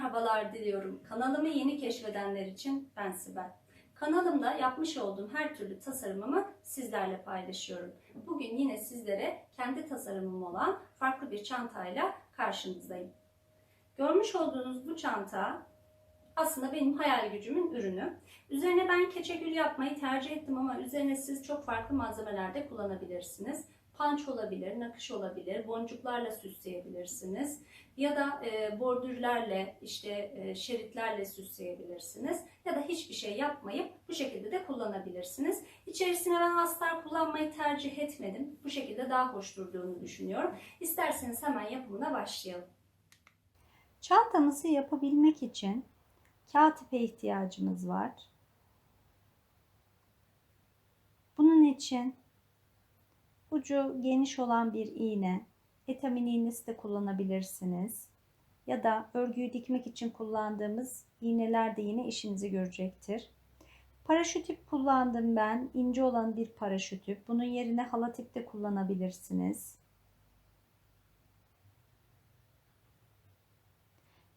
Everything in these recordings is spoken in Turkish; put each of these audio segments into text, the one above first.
sabahlar diliyorum. Kanalımı yeni keşfedenler için ben Sibel. Kanalımda yapmış olduğum her türlü tasarımımı sizlerle paylaşıyorum. Bugün yine sizlere kendi tasarımım olan farklı bir çantayla karşınızdayım. Görmüş olduğunuz bu çanta aslında benim hayal gücümün ürünü. Üzerine ben keçegül yapmayı tercih ettim ama üzerine siz çok farklı malzemeler de kullanabilirsiniz. Panç olabilir, nakış olabilir, boncuklarla süsleyebilirsiniz ya da e, bordürlerle, işte e, şeritlerle süsleyebilirsiniz ya da hiçbir şey yapmayıp bu şekilde de kullanabilirsiniz. İçerisine ben astar kullanmayı tercih etmedim. Bu şekilde daha hoş durduğunu düşünüyorum. İsterseniz hemen yapımına başlayalım. Çantamızı yapabilmek için kağıt ipe ihtiyacımız var. Bunun için ucu geniş olan bir iğne, etamin iğnesi de kullanabilirsiniz. Ya da örgüyü dikmek için kullandığımız iğneler de yine işinizi görecektir. Paraşüt ip kullandım ben. ince olan bir paraşüt ip. Bunun yerine halat ip de kullanabilirsiniz.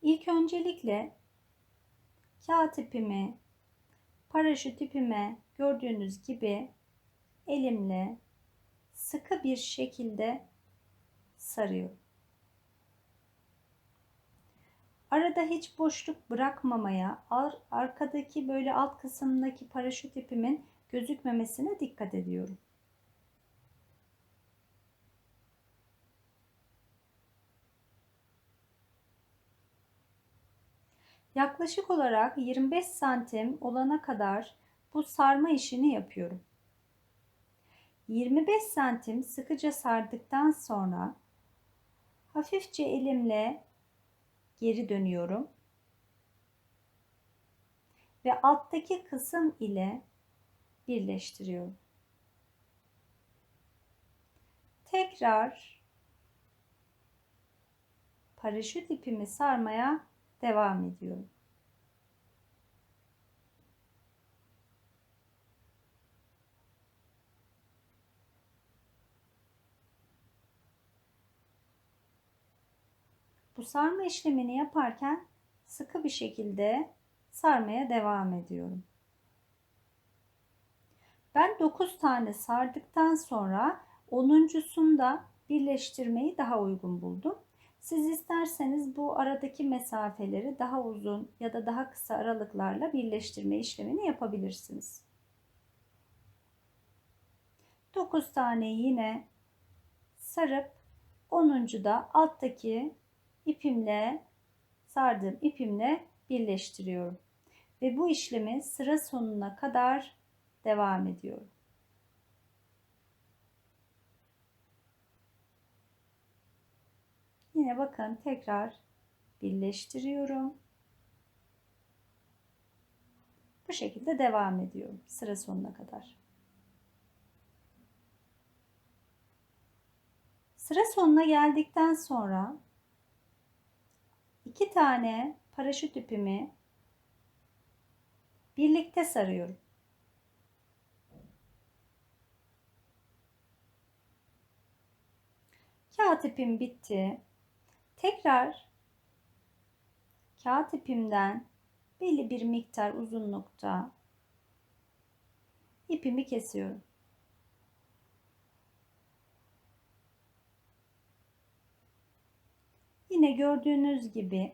İlk öncelikle kağıt ipimi paraşüt ipime gördüğünüz gibi elimle sıkı bir şekilde sarıyorum. Arada hiç boşluk bırakmamaya, ar arkadaki böyle alt kısımdaki paraşüt ipimin gözükmemesine dikkat ediyorum. Yaklaşık olarak 25 santim olana kadar bu sarma işini yapıyorum. 25 santim sıkıca sardıktan sonra hafifçe elimle geri dönüyorum. Ve alttaki kısım ile birleştiriyorum. Tekrar paraşüt ipimi sarmaya devam ediyorum. Sarma işlemini yaparken sıkı bir şekilde sarmaya devam ediyorum. Ben 9 tane sardıktan sonra 10.sunda birleştirmeyi daha uygun buldum. Siz isterseniz bu aradaki mesafeleri daha uzun ya da daha kısa aralıklarla birleştirme işlemini yapabilirsiniz. 9 tane yine sarıp 10. da alttaki ipimle sardığım ipimle birleştiriyorum. Ve bu işlemi sıra sonuna kadar devam ediyorum. Yine bakın tekrar birleştiriyorum. Bu şekilde devam ediyorum sıra sonuna kadar. Sıra sonuna geldikten sonra iki tane paraşüt ipimi birlikte sarıyorum. Kağıt ipim bitti. Tekrar kağıt ipimden belli bir miktar uzunlukta ipimi kesiyorum. Yine gördüğünüz gibi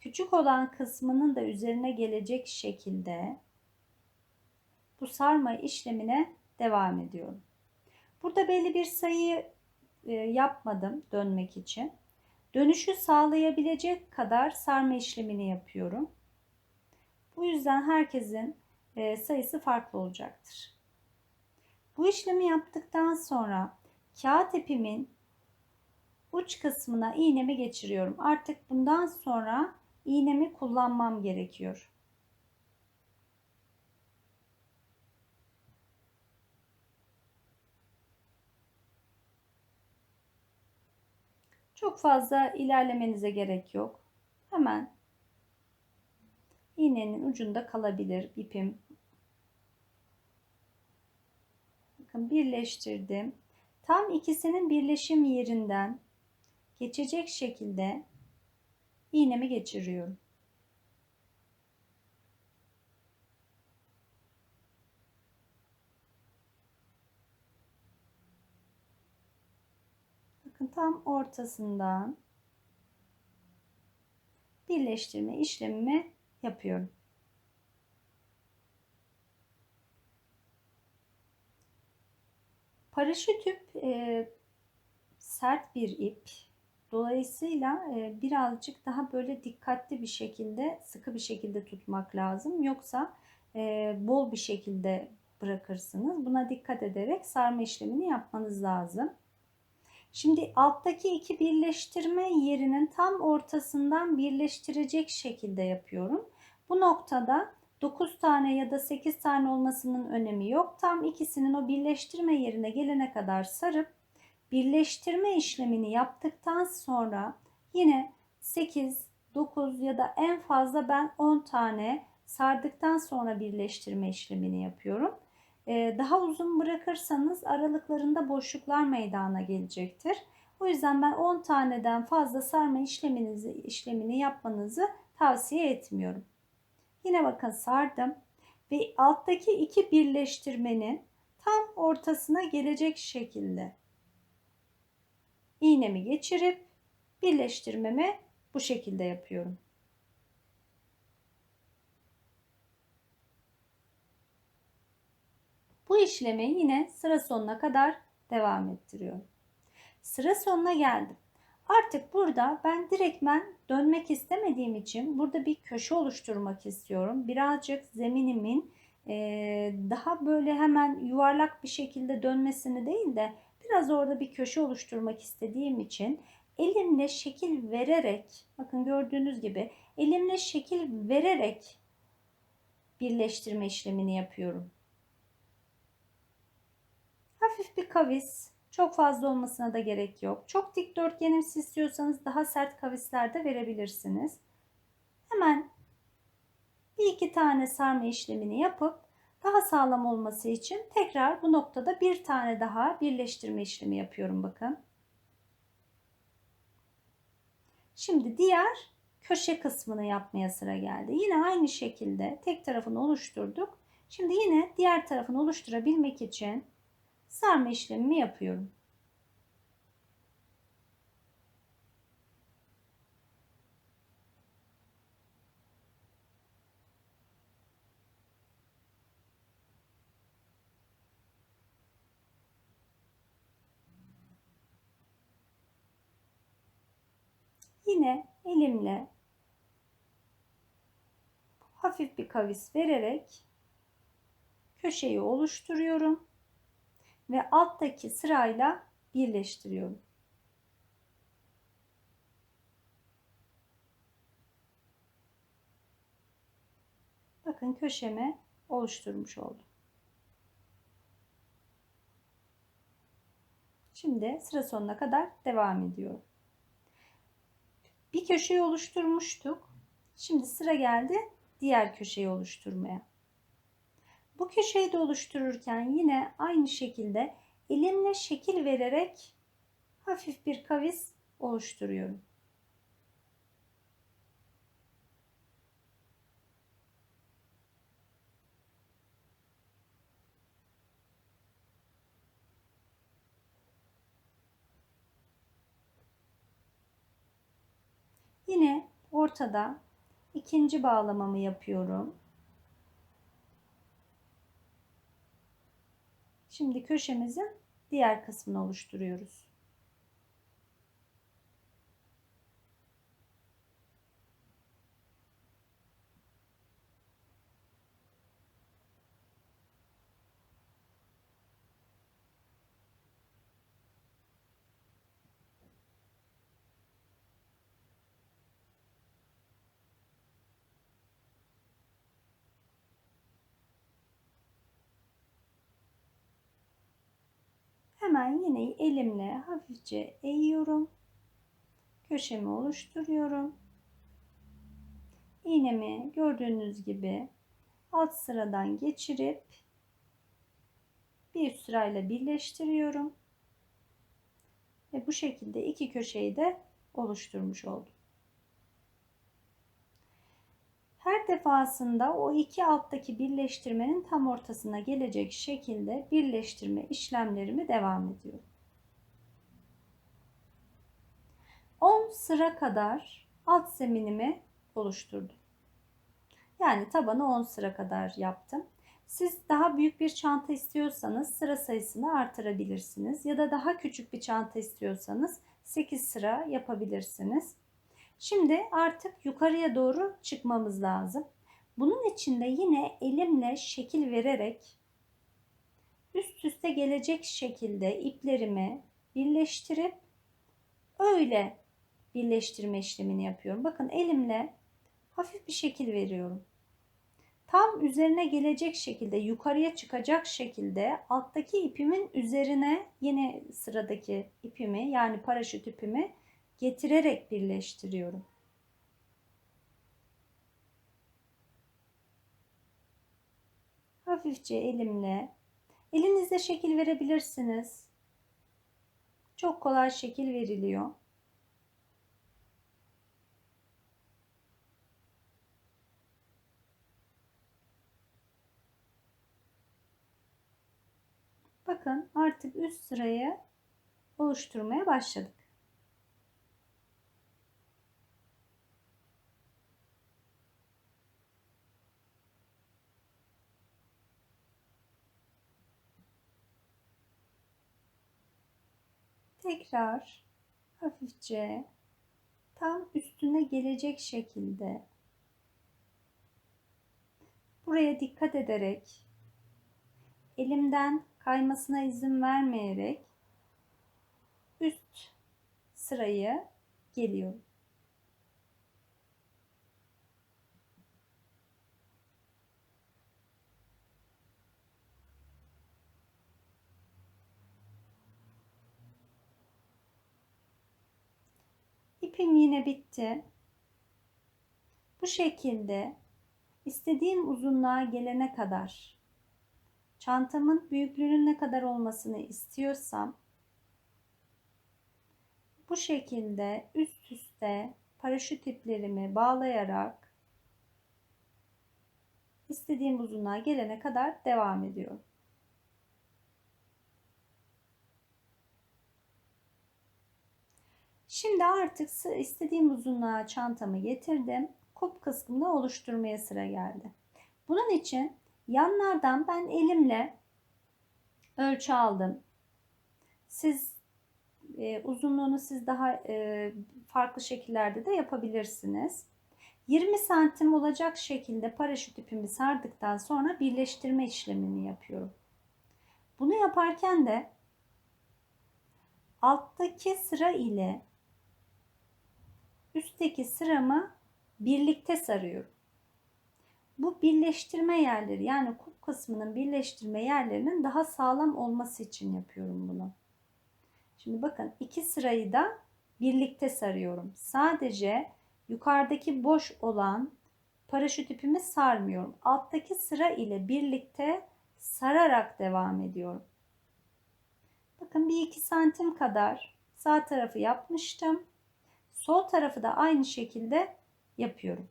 küçük olan kısmının da üzerine gelecek şekilde bu sarma işlemine devam ediyorum. Burada belli bir sayı e, yapmadım dönmek için. Dönüşü sağlayabilecek kadar sarma işlemini yapıyorum. Bu yüzden herkesin e, sayısı farklı olacaktır. Bu işlemi yaptıktan sonra kağıt ipimin uç kısmına iğnemi geçiriyorum. Artık bundan sonra iğnemi kullanmam gerekiyor. Çok fazla ilerlemenize gerek yok. Hemen iğnenin ucunda kalabilir ipim. Bakın birleştirdim. Tam ikisinin birleşim yerinden geçecek şekilde iğnemi geçiriyorum. Bakın tam ortasından birleştirme işlemimi yapıyorum. Paraşüt ip e, sert bir ip. Dolayısıyla e, birazcık daha böyle dikkatli bir şekilde, sıkı bir şekilde tutmak lazım. Yoksa e, bol bir şekilde bırakırsınız. Buna dikkat ederek sarma işlemini yapmanız lazım. Şimdi alttaki iki birleştirme yerinin tam ortasından birleştirecek şekilde yapıyorum. Bu noktada 9 tane ya da 8 tane olmasının önemi yok. Tam ikisinin o birleştirme yerine gelene kadar sarıp birleştirme işlemini yaptıktan sonra yine 8, 9 ya da en fazla ben 10 tane sardıktan sonra birleştirme işlemini yapıyorum. Ee, daha uzun bırakırsanız aralıklarında boşluklar meydana gelecektir. O yüzden ben 10 taneden fazla sarma işleminizi işlemini yapmanızı tavsiye etmiyorum. Yine bakın sardım ve alttaki iki birleştirmenin tam ortasına gelecek şekilde iğnemi geçirip birleştirmemi bu şekilde yapıyorum. Bu işlemi yine sıra sonuna kadar devam ettiriyorum. Sıra sonuna geldim. Artık burada ben direktmen dönmek istemediğim için burada bir köşe oluşturmak istiyorum. Birazcık zeminimin daha böyle hemen yuvarlak bir şekilde dönmesini değil de biraz orada bir köşe oluşturmak istediğim için elimle şekil vererek bakın gördüğünüz gibi elimle şekil vererek birleştirme işlemini yapıyorum. Hafif bir kavis çok fazla olmasına da gerek yok. Çok dikdörtgenimsi istiyorsanız daha sert kavisler de verebilirsiniz. Hemen bir iki tane sarma işlemini yapıp daha sağlam olması için tekrar bu noktada bir tane daha birleştirme işlemi yapıyorum bakın. Şimdi diğer köşe kısmını yapmaya sıra geldi. Yine aynı şekilde tek tarafını oluşturduk. Şimdi yine diğer tarafını oluşturabilmek için sarma işlemimi yapıyorum. Yine elimle hafif bir kavis vererek köşeyi oluşturuyorum ve alttaki sırayla birleştiriyorum. Bakın köşeme oluşturmuş oldum. Şimdi sıra sonuna kadar devam ediyorum. Bir köşeyi oluşturmuştuk. Şimdi sıra geldi diğer köşeyi oluşturmaya. Bu köşeyi de oluştururken yine aynı şekilde elimle şekil vererek hafif bir kavis oluşturuyorum. Yine ortada ikinci bağlamamı yapıyorum. Şimdi köşemizin diğer kısmını oluşturuyoruz. Hemen yine elimle hafifçe eğiyorum. Köşemi oluşturuyorum. İğnemi gördüğünüz gibi alt sıradan geçirip bir sırayla birleştiriyorum. Ve bu şekilde iki köşeyi de oluşturmuş oldum. Her defasında o iki alttaki birleştirmenin tam ortasına gelecek şekilde birleştirme işlemlerimi devam ediyorum. 10 sıra kadar alt zeminimi oluşturdum. Yani tabanı 10 sıra kadar yaptım. Siz daha büyük bir çanta istiyorsanız sıra sayısını artırabilirsiniz. Ya da daha küçük bir çanta istiyorsanız 8 sıra yapabilirsiniz. Şimdi artık yukarıya doğru çıkmamız lazım. Bunun için de yine elimle şekil vererek üst üste gelecek şekilde iplerimi birleştirip öyle birleştirme işlemini yapıyorum. Bakın elimle hafif bir şekil veriyorum. Tam üzerine gelecek şekilde yukarıya çıkacak şekilde alttaki ipimin üzerine yine sıradaki ipimi yani paraşüt ipimi getirerek birleştiriyorum. Hafifçe elimle elinizde şekil verebilirsiniz. Çok kolay şekil veriliyor. Bakın artık üst sırayı oluşturmaya başladık. Tekrar hafifçe tam üstüne gelecek şekilde buraya dikkat ederek elimden kaymasına izin vermeyerek üst sırayı geliyorum. İpim yine bitti. Bu şekilde istediğim uzunluğa gelene kadar çantamın büyüklüğünün ne kadar olmasını istiyorsam bu şekilde üst üste paraşüt iplerimi bağlayarak istediğim uzunluğa gelene kadar devam ediyorum. Şimdi artık istediğim uzunluğa çantamı getirdim. Kulp kısmını oluşturmaya sıra geldi. Bunun için yanlardan ben elimle ölçü aldım. Siz e, uzunluğunu siz daha e, farklı şekillerde de yapabilirsiniz. 20 santim olacak şekilde paraşüt ipimi sardıktan sonra birleştirme işlemini yapıyorum. Bunu yaparken de alttaki sıra ile üstteki sıramı birlikte sarıyorum. Bu birleştirme yerleri yani kulp kısmının birleştirme yerlerinin daha sağlam olması için yapıyorum bunu. Şimdi bakın iki sırayı da birlikte sarıyorum. Sadece yukarıdaki boş olan paraşüt ipimi sarmıyorum. Alttaki sıra ile birlikte sararak devam ediyorum. Bakın bir iki santim kadar sağ tarafı yapmıştım. Sol tarafı da aynı şekilde yapıyorum.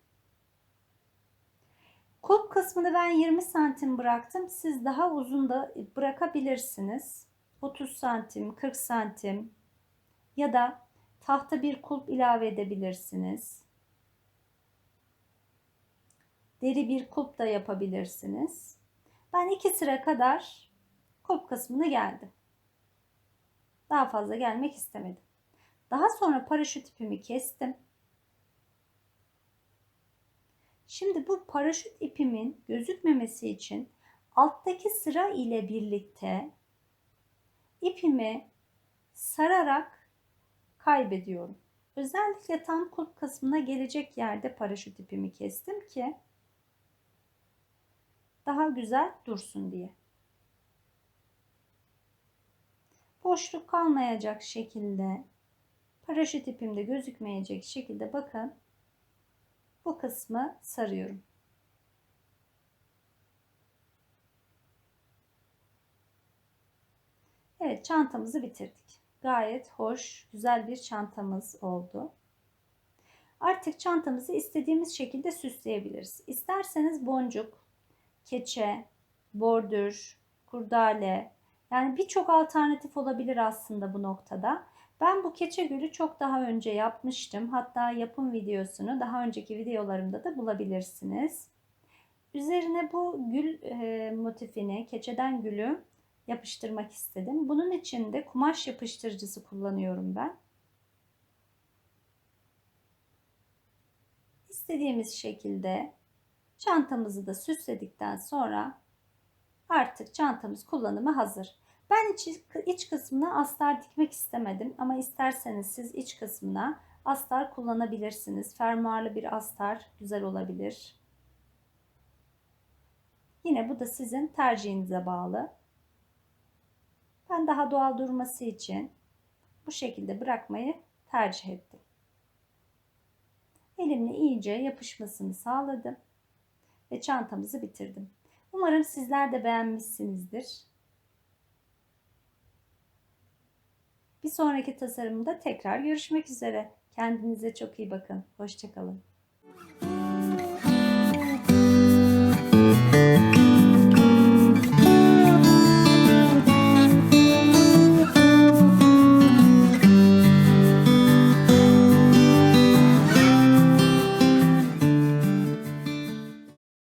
Kulp kısmını ben 20 santim bıraktım. Siz daha uzun da bırakabilirsiniz. 30 santim, 40 santim ya da tahta bir kulp ilave edebilirsiniz. Deri bir kulp da yapabilirsiniz. Ben iki sıra kadar kulp kısmını geldim. Daha fazla gelmek istemedim. Daha sonra paraşüt ipimi kestim. Şimdi bu paraşüt ipimin gözükmemesi için alttaki sıra ile birlikte ipimi sararak kaybediyorum. Özellikle tam kulp kısmına gelecek yerde paraşüt ipimi kestim ki daha güzel dursun diye. Boşluk kalmayacak şekilde paraşüt ipimde gözükmeyecek şekilde bakın bu kısmı sarıyorum. Evet çantamızı bitirdik. Gayet hoş, güzel bir çantamız oldu. Artık çantamızı istediğimiz şekilde süsleyebiliriz. İsterseniz boncuk, keçe, bordür, kurdale yani birçok alternatif olabilir aslında bu noktada. Ben bu keçe gülü çok daha önce yapmıştım. Hatta yapım videosunu daha önceki videolarımda da bulabilirsiniz. Üzerine bu gül e, motifini, keçeden gülü yapıştırmak istedim. Bunun için de kumaş yapıştırıcısı kullanıyorum ben. İstediğimiz şekilde çantamızı da süsledikten sonra artık çantamız kullanıma hazır. Ben iç, iç kısmına astar dikmek istemedim ama isterseniz siz iç kısmına astar kullanabilirsiniz. Fermuarlı bir astar güzel olabilir. Yine bu da sizin tercihinize bağlı. Ben daha doğal durması için bu şekilde bırakmayı tercih ettim. Elimle iyice yapışmasını sağladım ve çantamızı bitirdim. Umarım sizler de beğenmişsinizdir. Bir sonraki tasarımda tekrar görüşmek üzere. Kendinize çok iyi bakın. Hoşçakalın.